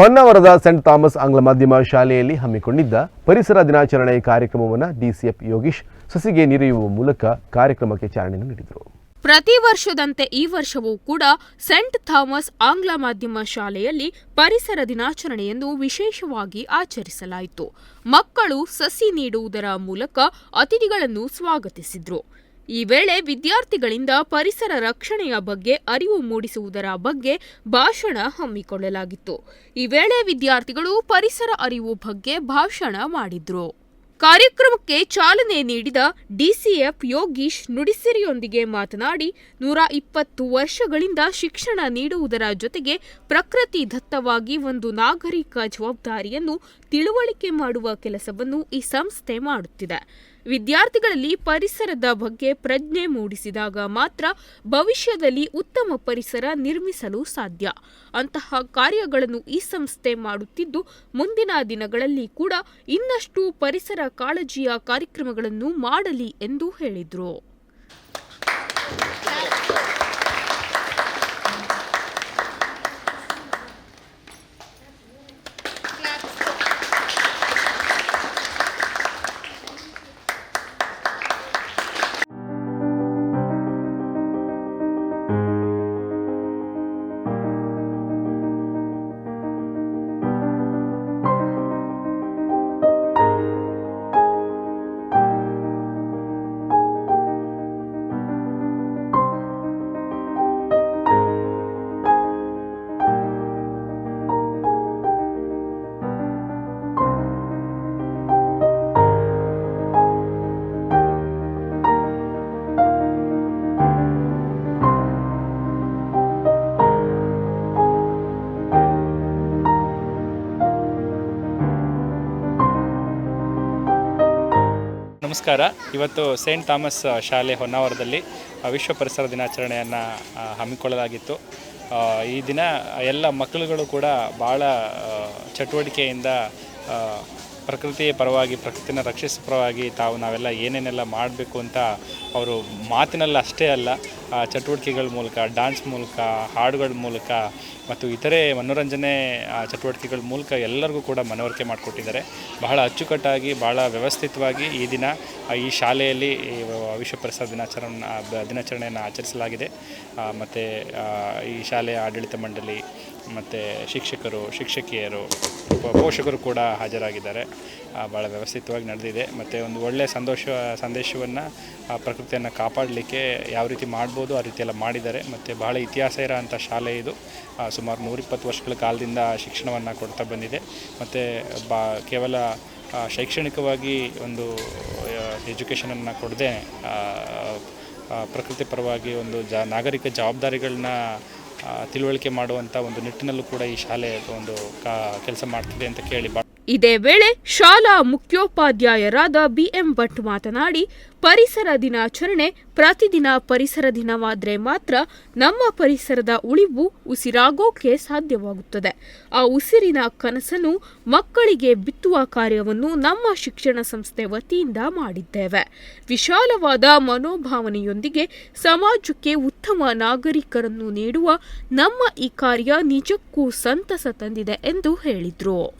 ಹೊನ್ನಾವರದ scent Thomas ಆಂಗ್ಲ ಮಾಧ್ಯಮ ಶಾಲೆಯಲ್ಲಿ ಹಮ್ಮಿಕೊಂಡಿದ್ದ ಪರಿಸರ ದಿನಾಚರಣೆ ಕಾರ್ಯಕ್ರಮವನ್ನು ಡಿಸಿಎಫ್ ಯೋಗೀಶ್ ಸಸಿಗೆ ನೀರೆಯುವ ಮೂಲಕ ಕಾರ್ಯಕ್ರಮಕ್ಕೆ ಚಾಲನೆ ನೀಡಿದರು. ಪ್ರತಿ ವರ್ಷದಂತೆ ಈ ವರ್ಷವೂ ಕೂಡ ಸೆಂಟ್ ಥಾಮಸ್ ಆಂಗ್ಲ ಮಾಧ್ಯಮ ಶಾಲೆಯಲ್ಲಿ ಪರಿಸರ ದಿನಾಚರಣೆಯನ್ನು ವಿಶೇಷವಾಗಿ ಆಚರಿಸಲಾಯಿತು. ಮಕ್ಕಳು ಸಸಿ ನೀಡುವುದರ ಮೂಲಕ ಅತಿಥಿಗಳನ್ನು ಸ್ವಾಗತಿಸಿದ್ರು. ಈ ವೇಳೆ ವಿದ್ಯಾರ್ಥಿಗಳಿಂದ ಪರಿಸರ ರಕ್ಷಣೆಯ ಬಗ್ಗೆ ಅರಿವು ಮೂಡಿಸುವುದರ ಬಗ್ಗೆ ಭಾಷಣ ಹಮ್ಮಿಕೊಳ್ಳಲಾಗಿತ್ತು. ಈ ವೇಳೆ ವಿದ್ಯಾರ್ಥಿಗಳು ಪರಿಸರ ಅರಿವು ಬಗ್ಗೆ ಭಾಷಣ ಮಾಡಿದ್ರು. ಕಾರ್ಯಕ್ರಮಕ್ಕೆ ಚಾಲನೆ ನೀಡಿದ ಡಿಸಿಎಫ್ ಯೋಗೀಶ್ ನುಡಿಸಿರಿಯೊಂದಿಗೆ ಮಾತನಾಡಿ, ನೂರ ಇಪ್ಪತ್ತು ವರ್ಷಗಳಿಂದ ಶಿಕ್ಷಣ ನೀಡುವುದರ ಜೊತೆಗೆ ಪ್ರಕೃತಿ ದತ್ತವಾಗಿ ಒಂದು ನಾಗರಿಕ ಜವಾಬ್ದಾರಿಯನ್ನು ತಿಳುವಳಿಕೆ ಮಾಡುವ ಕೆಲಸವನ್ನು ಈ ಸಂಸ್ಥೆ ಮಾಡುತ್ತಿದೆ. ವಿದ್ಯಾರ್ಥಿಗಳಲ್ಲಿ ಪರಿಸರದ ಬಗ್ಗೆ ಪ್ರಜ್ಞೆ ಮೂಡಿಸಿದಾಗ ಮಾತ್ರ ಭವಿಷ್ಯದಲ್ಲಿ ಉತ್ತಮ ಪರಿಸರ ನಿರ್ಮಿಸಲು ಸಾಧ್ಯ. ಅಂತಹ ಕಾರ್ಯಗಳನ್ನು ಈ ಸಂಸ್ಥೆ ಮಾಡುತ್ತಿದ್ದು, ಮುಂದಿನ ದಿನಗಳಲ್ಲಿ ಕೂಡ ಇನ್ನಷ್ಟು ಪರಿಸರ ಕಾಳಜಿಯ ಕಾರ್ಯಕ್ರಮಗಳನ್ನು ಮಾಡಲಿ ಎಂದು ಹೇಳಿದರು. ನಮಸ್ಕಾರ. ಇವತ್ತು ಸೇಂಟ್ ಥಾಮಸ್ ಶಾಲೆ ಹೊನ್ನಾವರದಲ್ಲಿ ವಿಶ್ವ ಪರಿಸರ ದಿನಾಚರಣೆಯನ್ನು ಹಮ್ಮಿಕೊಳ್ಳಲಾಗಿತ್ತು. ಈ ದಿನ ಎಲ್ಲ ಮಕ್ಕಳುಗಳು ಕೂಡ ಭಾಳ ಚಟುವಟಿಕೆಯಿಂದ ಪ್ರಕೃತಿಯ ಪರವಾಗಿ, ಪ್ರಕೃತಿನ ರಕ್ಷಿಸೋ ಪರವಾಗಿ ತಾವು ನಾವೆಲ್ಲ ಏನೇನೆಲ್ಲ ಮಾಡಬೇಕು ಅಂತ ಅವರು ಮಾತಿನಲ್ಲಿ ಅಷ್ಟೇ ಅಲ್ಲ ಚಟುವಟಿಕೆಗಳ ಮೂಲಕ ಡ್ಯಾನ್ಸ್ ಮೂಲಕ, ಹಾಡುಗಳ ಮೂಲಕ ಮತ್ತು ಇತರೆ ಮನೋರಂಜನೆ ಚಟುವಟಿಕೆಗಳ ಮೂಲಕ ಎಲ್ಲರಿಗೂ ಕೂಡ ಮನವರಿಕೆ ಮಾಡಿಕೊಟ್ಟಿದ್ದಾರೆ. ಬಹಳ ಅಚ್ಚುಕಟ್ಟಾಗಿ, ಬಹಳ ವ್ಯವಸ್ಥಿತವಾಗಿ ಈ ದಿನ ಈ ಶಾಲೆಯಲ್ಲಿ ಈ ವಿಶ್ವ ಪರಿಸರ ದಿನಾಚರಣೆ ದಿನಾಚರಣೆಯನ್ನು ಆಚರಿಸಲಾಗಿದೆ. ಮತ್ತು ಈ ಶಾಲೆಯ ಆಡಳಿತ ಮಂಡಳಿ ಮತ್ತು ಶಿಕ್ಷಕರು ಶಿಕ್ಷಕಿಯರು ಪೋಷಕರು ಕೂಡ ಹಾಜರಾಗಿದ್ದಾರೆ. ಆ, ಭಾಳ ವ್ಯವಸ್ಥಿತವಾಗಿ ನಡೆದಿದೆ. ಮತ್ತು ಒಂದು ಒಳ್ಳೆಯ ಸಂತೋಷ ಸಂದೇಶವನ್ನು ಪ್ರಕೃತಿಯನ್ನು ಕಾಪಾಡಲಿಕ್ಕೆ ಯಾವ ರೀತಿ ಮಾಡ್ಬೋದು ಆ ರೀತಿಯೆಲ್ಲ ಮಾಡಿದ್ದಾರೆ. ಮತ್ತು ಬಹಳ ಇತಿಹಾಸ ಇರೋಂಥ ಶಾಲೆ ಇದು. ಆ, ಸುಮಾರು ನೂರಿಪ್ಪತ್ತು ವರ್ಷಗಳ ಕಾಲದಿಂದ ಶಿಕ್ಷಣವನ್ನು ಕೊಡ್ತಾ ಬಂದಿದೆ. ಮತ್ತು ಬಾ ಕೇವಲ ಶೈಕ್ಷಣಿಕವಾಗಿ ಒಂದು ಎಜುಕೇಷನನ್ನು ಕೊಡದೆ ಪ್ರಕೃತಿ ಪರವಾಗಿ ಒಂದು ಜ ನಾಗರಿಕ ಜವಾಬ್ದಾರಿಗಳನ್ನ ಆ, ತಿಳುವಳಿಕೆ ಮಾಡುವಂಥ ಒಂದು ನಿಟ್ಟಿನಲ್ಲೂ ಕೂಡ ಈ ಶಾಲೆ ಒಂದು ಕೆಲಸ ಮಾಡ್ತಿದೆ ಅಂತ ಕೇಳಿ ಇದೇ ವೇಳೆ ಶಾಲಾ ಮುಖ್ಯೋಪಾಧ್ಯಾಯರಾದ ಬಿಎಂ ಭಟ್ ಮಾತನಾಡಿ, ಪರಿಸರ ದಿನಾಚರಣೆ ಪ್ರತಿದಿನ ಪರಿಸರ ದಿನವಾದರೆ ಮಾತ್ರ ನಮ್ಮ ಪರಿಸರದ ಉಳಿವು ಉಸಿರಾಗೋಕೆ ಸಾಧ್ಯವಾಗುತ್ತದೆ. ಆ ಉಸಿರಿನ ಕನಸನ್ನು ಮಕ್ಕಳಿಗೆ ಬಿತ್ತುವ ಕಾರ್ಯವನ್ನು ನಮ್ಮ ಶಿಕ್ಷಣ ಸಂಸ್ಥೆ ವತಿಯಿಂದ ಮಾಡಿದ್ದೇವೆ. ವಿಶಾಲವಾದ ಮನೋಭಾವನೆಯೊಂದಿಗೆ ಸಮಾಜಕ್ಕೆ ಉತ್ತಮ ನಾಗರಿಕರನ್ನು ನೀಡುವ ನಮ್ಮ ಈ ಕಾರ್ಯ ನಿಜಕ್ಕೂ ಸಂತಸ ತಂದಿದೆ ಎಂದು ಹೇಳಿದರು.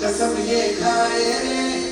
Kasam ye khaye re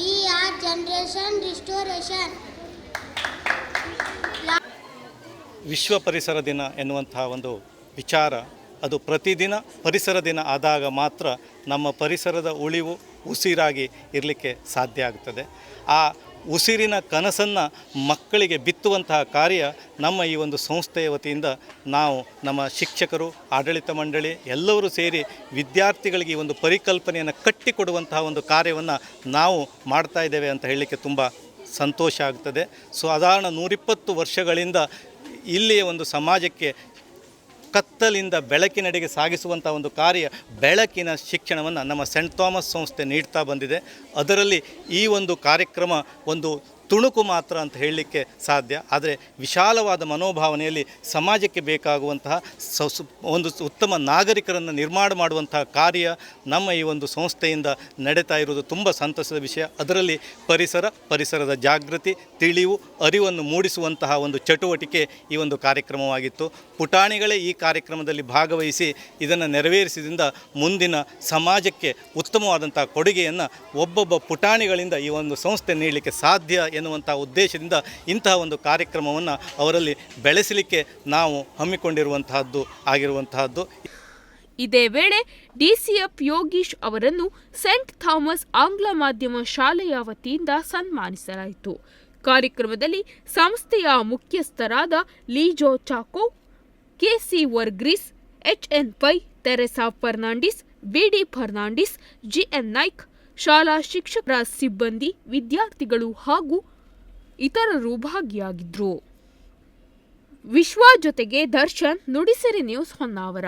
We are generation restoration. ವಿಶ್ವ ಪರಿಸರ ದಿನ ಎನ್ನುವಂತಹ ಒಂದು ವಿಚಾರ ಅದು ಪ್ರತಿದಿನ ಪರಿಸರ ದಿನ ಆದಾಗ ಮಾತ್ರ ನಮ್ಮ ಪರಿಸರದ ಉಳಿವು ಉಸಿರಾಗಿ ಇರಲಿಕ್ಕೆ ಸಾಧ್ಯ ಆಗ್ತದೆ ಆ ಉಸಿರಿನ ಕನಸನ್ನು ಮಕ್ಕಳಿಗೆ ಬಿತ್ತುವಂತಹ ಕಾರ್ಯ ನಮ್ಮ ಈ ಒಂದು ಸಂಸ್ಥೆಯ ವತಿಯಿಂದ ನಾವು ನಮ್ಮ ಶಿಕ್ಷಕರು, ಆಡಳಿತ ಮಂಡಳಿ ಎಲ್ಲರೂ ಸೇರಿ ವಿದ್ಯಾರ್ಥಿಗಳಿಗೆ ಒಂದು ಪರಿಕಲ್ಪನೆಯನ್ನು ಕಟ್ಟಿಕೊಡುವಂತಹ ಒಂದು ಕಾರ್ಯವನ್ನು ನಾವು ಮಾಡ್ತಾ ಇದ್ದೇವೆ ಅಂತ ಹೇಳಲಿಕ್ಕೆ ತುಂಬ ಸಂತೋಷ ಆಗ್ತದೆ. ಸಾಧಾರಣ ನೂರಿಪ್ಪತ್ತು ವರ್ಷಗಳಿಂದ ಇಲ್ಲಿಯ ಒಂದು ಸಮಾಜಕ್ಕೆ ಕತ್ತಲಿಂದ ಬೆಳಕಿನಡೆಗೆ ಸಾಗಿಸುವಂಥ ಒಂದು ಕಾರ್ಯ ಬೆಳಕಿನ ಶಿಕ್ಷಣವನ್ನು ನಮ್ಮ ಸೆಂಟ್ ಥಾಮಸ್ ಸಂಸ್ಥೆ ನೀಡ್ತಾ ಬಂದಿದೆ. ಅದರಲ್ಲಿ ಈ ಒಂದು ಕಾರ್ಯಕ್ರಮ ಒಂದು ತುಣುಕು ಮಾತ್ರ ಅಂತ ಹೇಳಲಿಕ್ಕೆ ಸಾಧ್ಯ. ಆದರೆ ವಿಶಾಲವಾದ ಮನೋಭಾವನೆಯಲ್ಲಿ ಸಮಾಜಕ್ಕೆ ಬೇಕಾಗುವಂತಹ ಒಂದು ಉತ್ತಮ ನಾಗರಿಕರನ್ನು ನಿರ್ಮಾಣ ಮಾಡುವಂತಹ ಕಾರ್ಯ ನಮ್ಮ ಈ ಒಂದು ಸಂಸ್ಥೆಯಿಂದ ನಡೀತಾ ಇರುವುದು ತುಂಬ ಸಂತಸದ ವಿಷಯ. ಅದರಲ್ಲಿ ಪರಿಸರ, ಪರಿಸರದ ಜಾಗೃತಿ, ತಿಳಿವು, ಅರಿವನ್ನು ಮೂಡಿಸುವಂತಹ ಒಂದು ಚಟುವಟಿಕೆ ಈ ಒಂದು ಕಾರ್ಯಕ್ರಮವಾಗಿತ್ತು. ಪುಟಾಣಿಗಳೇ ಈ ಕಾರ್ಯಕ್ರಮದಲ್ಲಿ ಭಾಗವಹಿಸಿ ಇದನ್ನು ನೆರವೇರಿಸಿದಿಂದ ಮುಂದಿನ ಸಮಾಜಕ್ಕೆ ಉತ್ತಮವಾದಂತಹ ಕೊಡುಗೆಯನ್ನು ಒಬ್ಬೊಬ್ಬ ಪುಟಾಣಿಗಳಿಂದ ಈ ಒಂದು ಸಂಸ್ಥೆ ನೀಡಲಿಕ್ಕೆ ಸಾಧ್ಯ ಎನ್ನುವಂಥ ಉದ್ದೇಶದಿಂದ ಇಂತಹ ಒಂದು ಕಾರ್ಯಕ್ರಮವನ್ನು ಅವರಲ್ಲಿ ಬೆಳೆಸಲಿಕ್ಕೆ ನಾವು ಹಮ್ಮಿಕೊಂಡಿರುವಂತಹದ್ದು ಆಗಿರುವಂತಹದ್ದು. ಇದೇ ವೇಳೆ ಡಿಸಿಎಫ್ ಯೋಗೀಶ್ ಅವರನ್ನು ಸೆಂಟ್ ಥಾಮಸ್ ಆಂಗ್ಲ ಮಾಧ್ಯಮ ಶಾಲೆಯ ವತಿಯಿಂದ ಸನ್ಮಾನಿಸಲಾಯಿತು. ಕಾರ್ಯಕ್ರಮದಲ್ಲಿ ಸಂಸ್ಥೆಯ ಮುಖ್ಯಸ್ಥರಾದ Lijo Chacko KC Varghese HN Pai, Teresa Fernandes BD Fernandes GN Naik ಶಾಲಾ ಶಿಕ್ಷಕರ ಸಿಬ್ಬಂದಿ ವಿದ್ಯಾರ್ಥಿಗಳು ಹಾಗೂ ಇತರರು ಭಾಗಿಯಾಗಿದ್ದರು ವಿಶ್ವ ಜೊತೆಗೆ ದರ್ಶನ್ ನುಡಿಸಿರಿ ನ್ಯೂಸ್ ಹೊನ್ನಾವರ.